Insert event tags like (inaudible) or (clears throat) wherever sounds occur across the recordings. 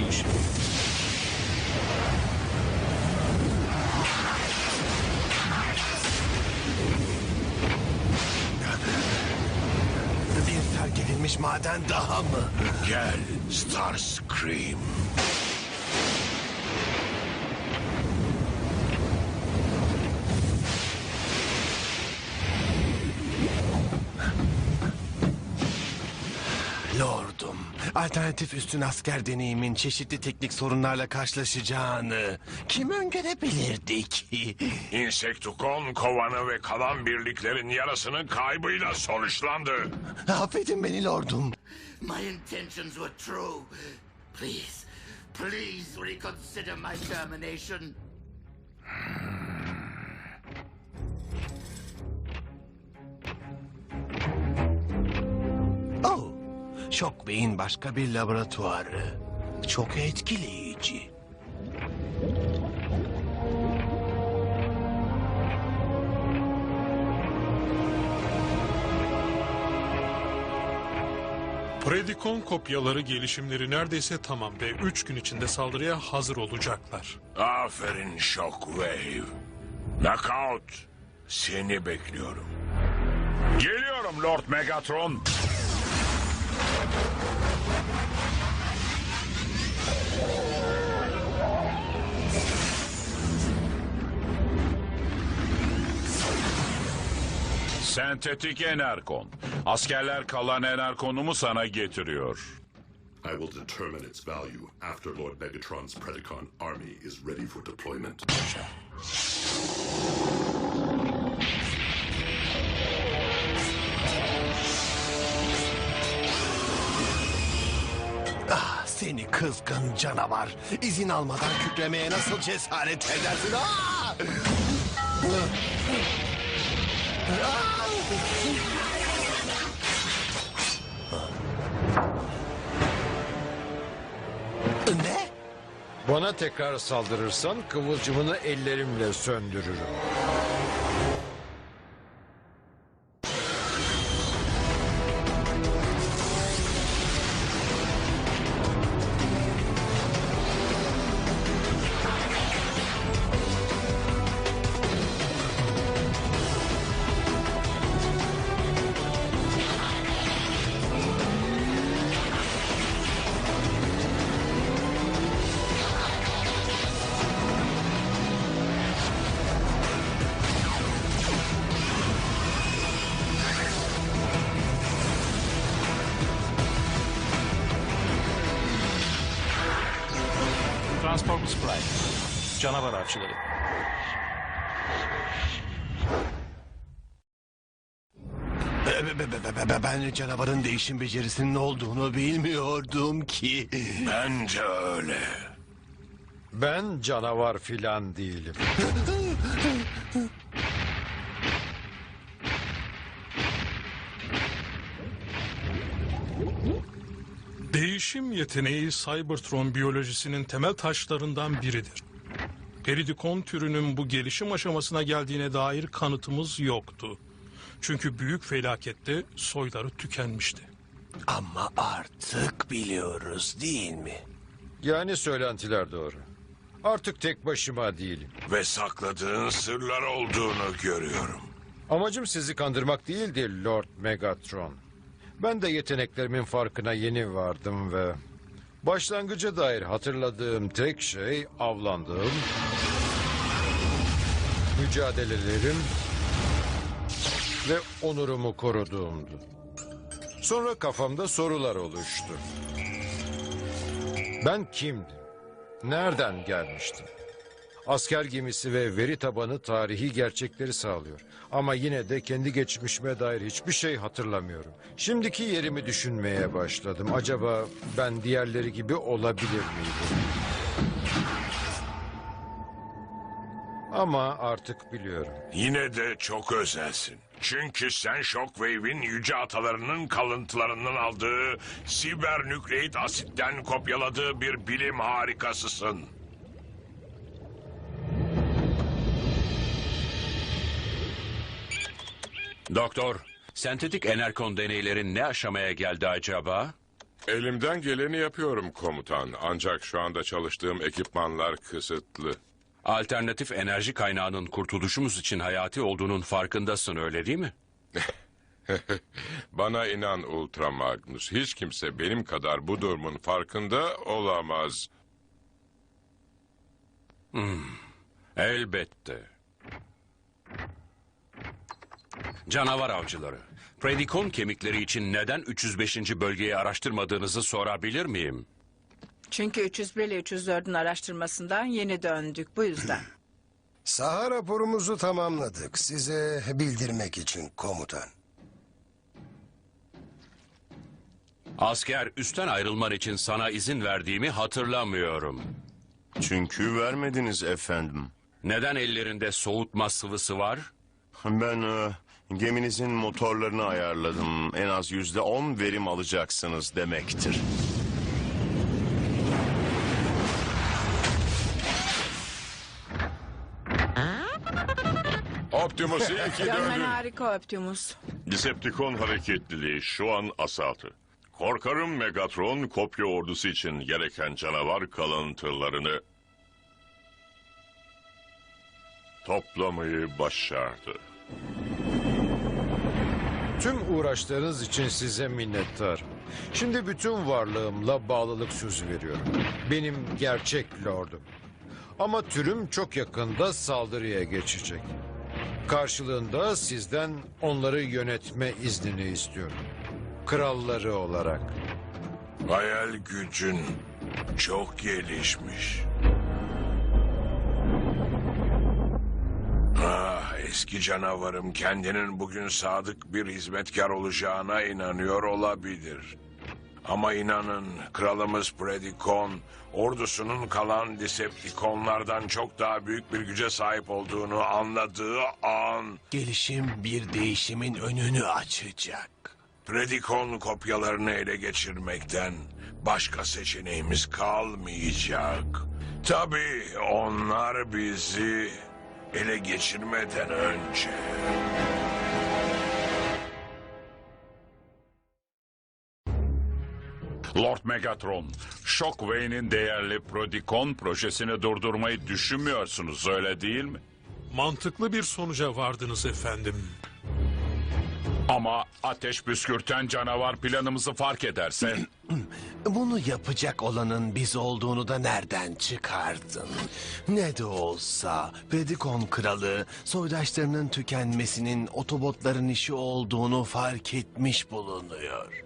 değişim. Bir terk edilmiş maden daha mı? Gel Starscream. Lordum, alternatif üstün asker deneyimin çeşitli teknik sorunlarla karşılaşacağını kim öngörebilirdi ki? (laughs) Insecticon kovanı ve kalan birliklerin yarasının kaybıyla sonuçlandı. Affedin beni lordum. My intentions were true. Please, please reconsider my termination. Shockway'in başka bir laboratuvarı. Çok etkileyici. Predikon kopyaları gelişimleri neredeyse tamam ve 3 gün içinde saldırıya hazır olacaklar. Aferin Shockwave. Knockout. Seni bekliyorum. Geliyorum Lord Megatron. Sentetik Enerkon. Askerler kalan Enerkon'umu sana getiriyor. I will determine its value after Lord Megatron's Predacon army is ready for deployment. Seni kızgın canavar. İzin almadan kükremeye nasıl cesaret edersin? Ah! Ne? Bana tekrar saldırırsan kıvılcımını ellerimle söndürürüm. Canavar avcıları. Be- be- be- be- be- Ben canavarın değişim becerisinin olduğunu bilmiyordum ki. Bence öyle. Ben canavar filan değilim. Değişim yeteneği Cybertron biyolojisinin temel taşlarından biridir. Peridikon türünün bu gelişim aşamasına geldiğine dair kanıtımız yoktu. Çünkü büyük felakette soyları tükenmişti. Ama artık biliyoruz değil mi? Yani söylentiler doğru. Artık tek başıma değilim. Ve sakladığın sırlar olduğunu görüyorum. Amacım sizi kandırmak değildi Lord Megatron. Ben de yeteneklerimin farkına yeni vardım ve... Başlangıca dair hatırladığım tek şey avlandığım... Mücadelelerim... Ve onurumu koruduğumdu. Sonra kafamda sorular oluştu. Ben kimdim? Nereden gelmiştim? Asker gemisi ve veri tabanı tarihi gerçekleri sağlıyor. Ama yine de kendi geçmişime dair hiçbir şey hatırlamıyorum. Şimdiki yerimi düşünmeye başladım. Acaba ben diğerleri gibi olabilir miydim? Ama artık biliyorum. Yine de çok özelsin. Çünkü sen Shockwave'in yüce atalarının kalıntılarından aldığı siber nükleit asitten kopyaladığı bir bilim harikasısın. Doktor, sentetik enerkon deneylerin ne aşamaya geldi acaba? Elimden geleni yapıyorum komutan. Ancak şu anda çalıştığım ekipmanlar kısıtlı. Alternatif enerji kaynağının kurtuluşumuz için hayati olduğunun farkındasın öyle değil mi? (laughs) Bana inan Ultra Magnus. Hiç kimse benim kadar bu durumun farkında olamaz. Elbette. Canavar avcıları. Predikon kemikleri için neden 305. bölgeyi araştırmadığınızı sorabilir miyim? Çünkü 301 ile 304'ün araştırmasından yeni döndük bu yüzden. (clears throat) Saha raporumuzu tamamladık. Size bildirmek için komutan. Asker üstten ayrılman için sana izin verdiğimi hatırlamıyorum. Çünkü vermediniz efendim. Neden ellerinde soğutma sıvısı var? Ben e, geminizin motorlarını ayarladım. En az yüzde on verim alacaksınız demektir. Optimus iyi ki Görmen döndün. harika Optimus. Decepticon hareketliliği şu an asatı. Korkarım Megatron kopya ordusu için gereken canavar kalıntılarını toplamayı başardı. Tüm uğraşlarınız için size minnettarım. Şimdi bütün varlığımla bağlılık sözü veriyorum. Benim gerçek lordum. Ama türüm çok yakında saldırıya geçecek. Karşılığında sizden onları yönetme iznini istiyorum. Kralları olarak. Hayal gücün çok gelişmiş. Ah, eski canavarım kendinin bugün sadık bir hizmetkar olacağına inanıyor olabilir. Ama inanın kralımız Predikon ordusunun kalan Decepticonlardan çok daha büyük bir güce sahip olduğunu anladığı an Gelişim bir değişimin önünü açacak. Predikon kopyalarını ele geçirmekten başka seçeneğimiz kalmayacak. Tabii onlar bizi ele geçirmeden önce. Lord Megatron, Shockwave'nin değerli Prodikon projesini durdurmayı düşünmüyorsunuz öyle değil mi? Mantıklı bir sonuca vardınız efendim. Ama ateş püskürten canavar planımızı fark ederse... (clears throat) Bunu yapacak olanın biz olduğunu da nereden çıkardın? Ne de olsa Predikon kralı soydaşlarının tükenmesinin otobotların işi olduğunu fark etmiş bulunuyor.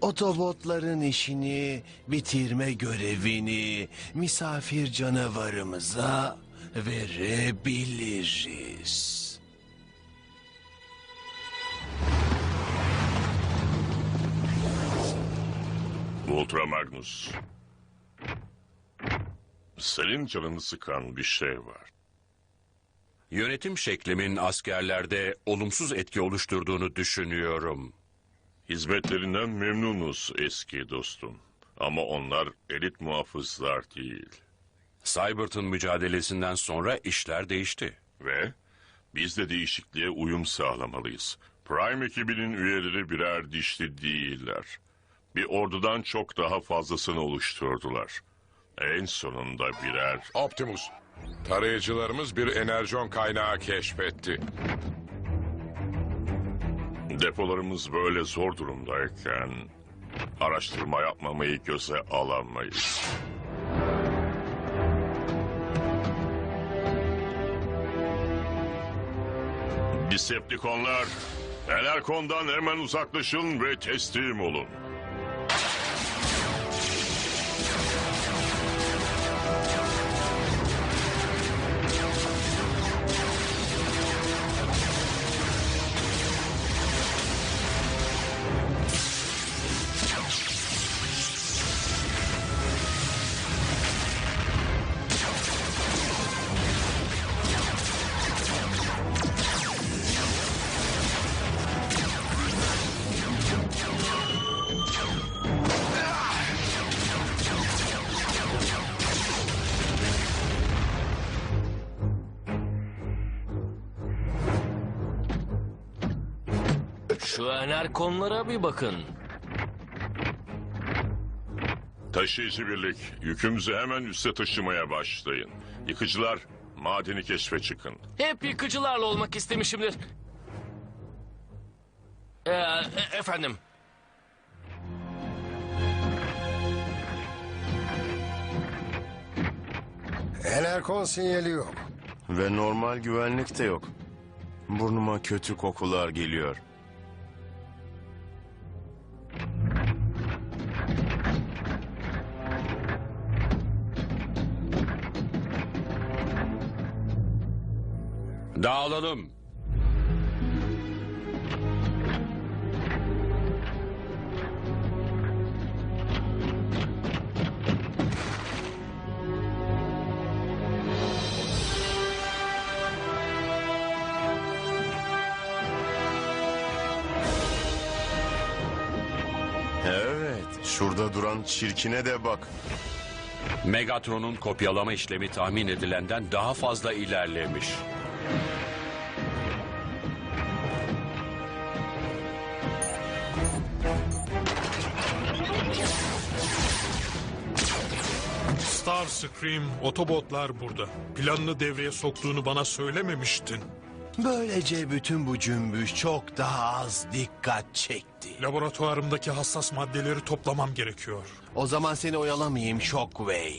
Otobotların işini bitirme görevini misafir canavarımıza verebiliriz. Ultra Magnus. Senin canını sıkan bir şey var. Yönetim şeklimin askerlerde olumsuz etki oluşturduğunu düşünüyorum. Hizmetlerinden memnunuz eski dostum. Ama onlar elit muhafızlar değil. Cybert'ın mücadelesinden sonra işler değişti. Ve biz de değişikliğe uyum sağlamalıyız. Prime ekibinin üyeleri birer dişli değiller. Bir ordudan çok daha fazlasını oluşturdular. En sonunda birer... Optimus. Tarayıcılarımız bir enerjon kaynağı keşfetti. Depolarımız böyle zor durumdayken... ...araştırma yapmamayı göze alamayız. Decepticonlar, Enerkon'dan hemen uzaklaşın ve teslim olun. Enerkonlara bir bakın. Taşıyıcı birlik, yükümüzü hemen üste taşımaya başlayın. Yıkıcılar, madeni keşfe çıkın. Hep yıkıcılarla olmak istemişimdir. Ee, e- efendim. Enerkon sinyali yok. Ve normal güvenlik de yok. Burnuma kötü kokular geliyor. Dağılalım. Evet, şurada duran çirkine de bak. Megatron'un kopyalama işlemi tahmin edilenden daha fazla ilerlemiş. Starscream, otobotlar burada. Planını devreye soktuğunu bana söylememiştin. Böylece bütün bu cümbüş çok daha az dikkat çekti. Laboratuvarımdaki hassas maddeleri toplamam gerekiyor. O zaman seni oyalamayayım Shockwave.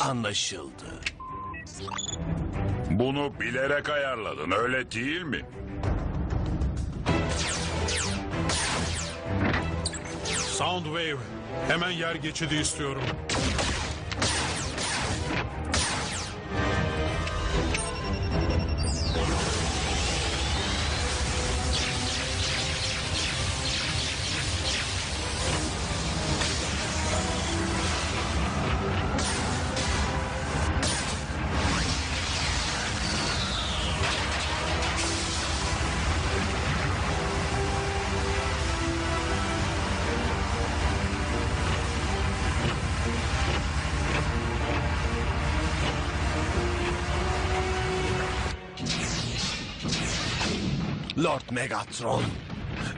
Anlaşıldı. Bunu bilerek ayarladın öyle değil mi? Soundwave, hemen yer geçidi istiyorum. Lord Megatron.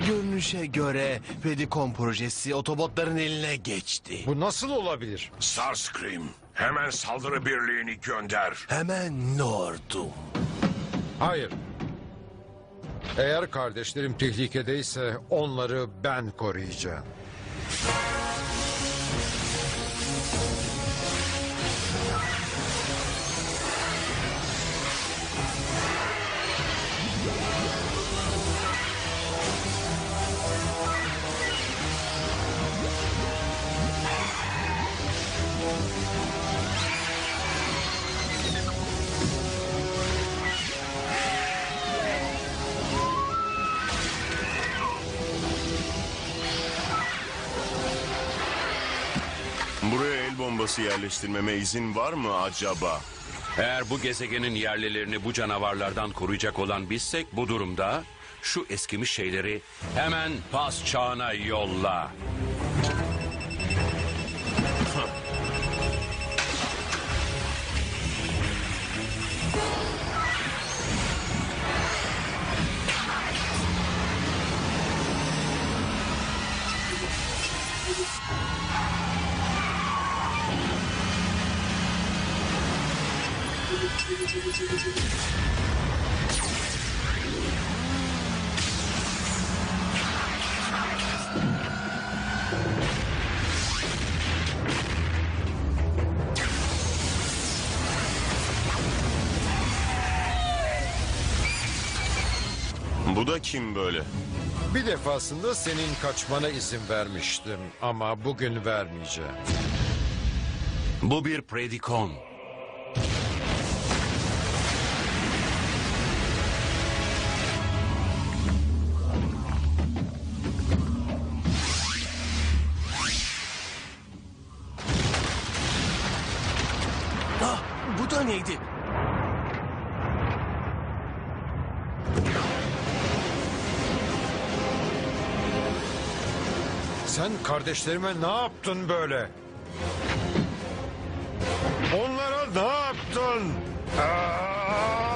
Görünüşe göre Predicon projesi otobotların eline geçti. Bu nasıl olabilir? Starscream, hemen saldırı birliğini gönder. Hemen Nord'um. Hayır. Eğer kardeşlerim tehlikedeyse onları ben koruyacağım. Buraya el bombası yerleştirmeme izin var mı acaba? Eğer bu gezegenin yerlilerini bu canavarlardan koruyacak olan bizsek bu durumda şu eskimiş şeyleri hemen pas çağına yolla. Bu da kim böyle? Bir defasında senin kaçmana izin vermiştim ama bugün vermeyeceğim. Bu bir Predicon. Neydi? Sen kardeşlerime ne yaptın böyle? Onlara ne yaptın? Aa!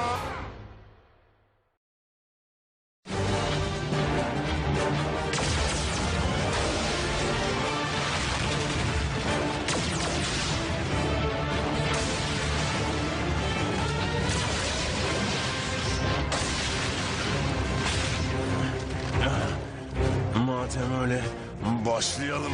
Madem öyle başlayalım.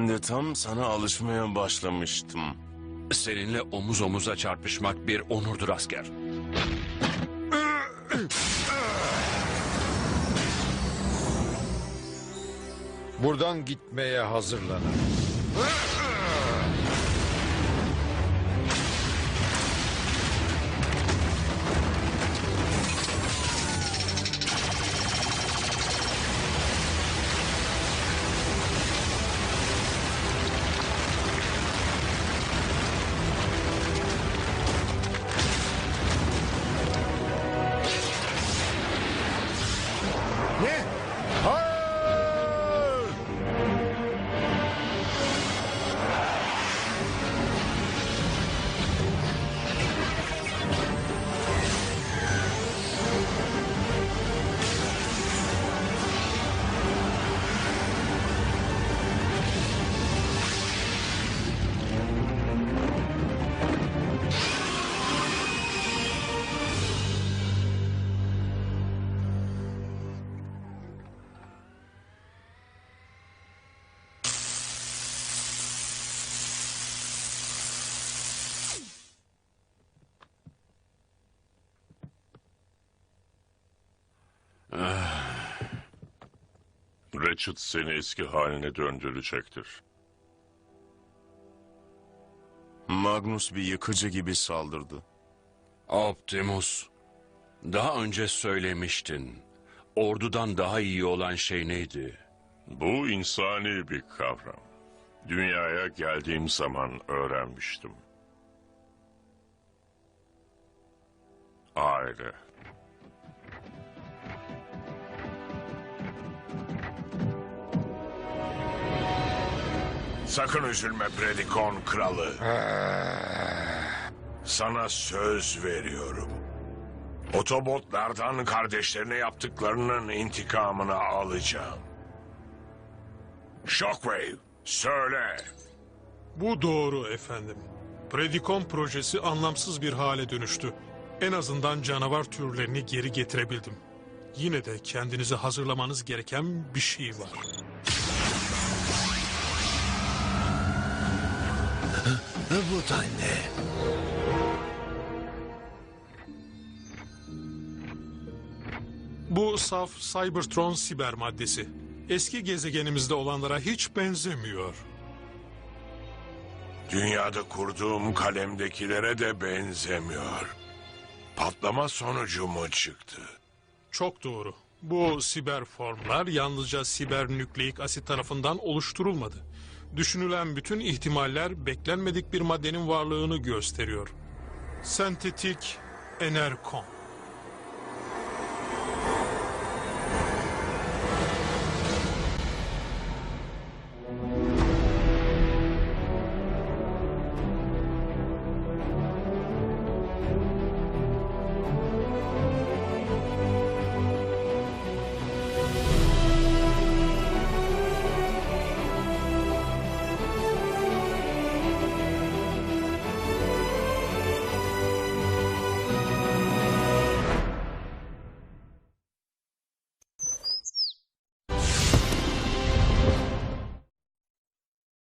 Ben de tam sana alışmaya başlamıştım. Seninle omuz omuza çarpışmak bir onurdur asker. Buradan gitmeye hazırlanın. Ratchet seni eski haline döndürecektir. Magnus bir yıkıcı gibi saldırdı. Optimus, daha önce söylemiştin. Ordudan daha iyi olan şey neydi? Bu insani bir kavram. Dünyaya geldiğim zaman öğrenmiştim. Aile. Sakın üzülme Predikon kralı. Sana söz veriyorum. Otobotlardan kardeşlerine yaptıklarının intikamını alacağım. Shockwave, söyle. Bu doğru efendim. Predikon projesi anlamsız bir hale dönüştü. En azından canavar türlerini geri getirebildim. Yine de kendinizi hazırlamanız gereken bir şey var. Bu da ne? Bu saf Cybertron siber maddesi. Eski gezegenimizde olanlara hiç benzemiyor. Dünyada kurduğum kalemdekilere de benzemiyor. Patlama sonucu mu çıktı? Çok doğru. Bu siber formlar yalnızca siber nükleik asit tarafından oluşturulmadı. Düşünülen bütün ihtimaller beklenmedik bir maddenin varlığını gösteriyor. Sentetik enerkon.